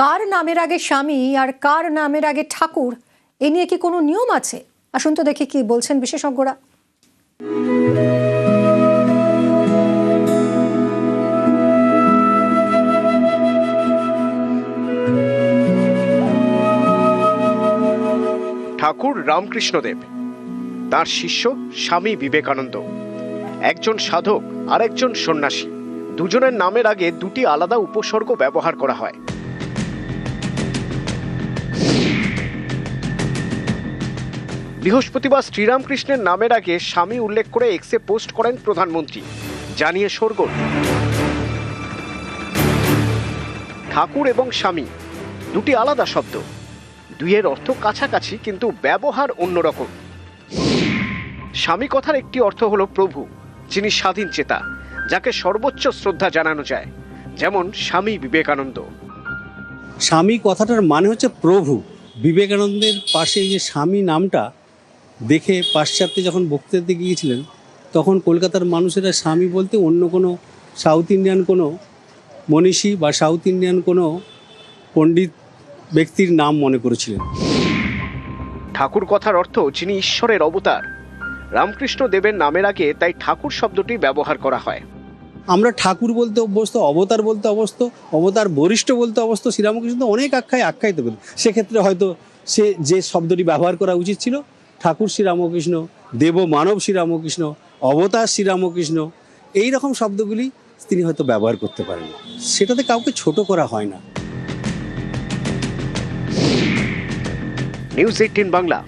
কার নামের আগে স্বামী আর কার নামের আগে ঠাকুর? এ নিয়ে কি কোনো নিয়ম আছে? আসুন তো দেখি কি বলছেন বিশেষজ্ঞরা। ঠাকুর রামকৃষ্ণদেব। তার শিষ্য স্বামী বিবেকানন্দ। একজন সাধক আর একজন সন্ন্যাসী। দুজনের নামের আগে দুটি আলাদা উপসর্গ ব্যবহার করা হয়। বৃহস্পতিবার শ্রীরামকৃষ্ণের নামের আগে স্বামী উল্লেখ করে এক্সে পোস্ট করেন প্রধানমন্ত্রী। জানিয়ে সরগোল ঠাকুর এবং স্বামী, দুটি আলাদা শব্দ। দুইয়ের অর্থ কাছাকাছি কিন্তু ব্যবহার অন্যরকম। স্বামী কথার একটি অর্থ হলো প্রভু, যিনি স্বাধীন চেতা, যাকে সর্বোচ্চ শ্রদ্ধা জানানো যায়, যেমন স্বামী বিবেকানন্দ। স্বামী কথাটার মানে হচ্ছে প্রভু। বিবেকানন্দের পাশে যে স্বামী নামটা দেখে পাশ্চাত্যে যখন বক্তৃতা গিয়েছিলেন তখন কলকাতার মানুষেরা স্বামী বলতে অন্য কোনো সাউথ ইন্ডিয়ান কোনো মনীষী বা সাউথ ইন্ডিয়ান কোনো পণ্ডিত ব্যক্তির নাম মনে করেছিলেন। ঠাকুর কথার অর্থ যিনি ঈশ্বরের অবতার। রামকৃষ্ণ দেবের নামের আগে তাই ঠাকুর শব্দটি ব্যবহার করা হয়। আমরা ঠাকুর বলতে অভ্যস্ত অবতার বলতে অবস্থ অবতার বরিষ্ঠ বলতে অবস্থ শ্রীরামকৃষ্ণ অনেক আখ্যায় আখ্যায়িত পেল সেক্ষেত্রে হয়তো সে যে শব্দটি ব্যবহার করা উচিত ছিল ঠাকুর শ্রীরামকৃষ্ণ দেব মানব শ্রীরামকৃষ্ণ অবতার শ্রীরামকৃষ্ণ এই রকম শব্দগুলি তিনি হয়তো ব্যবহার করতে পারেন। সেটাতে কাউকে ছোট করা হয় না। News eighteen Bangla.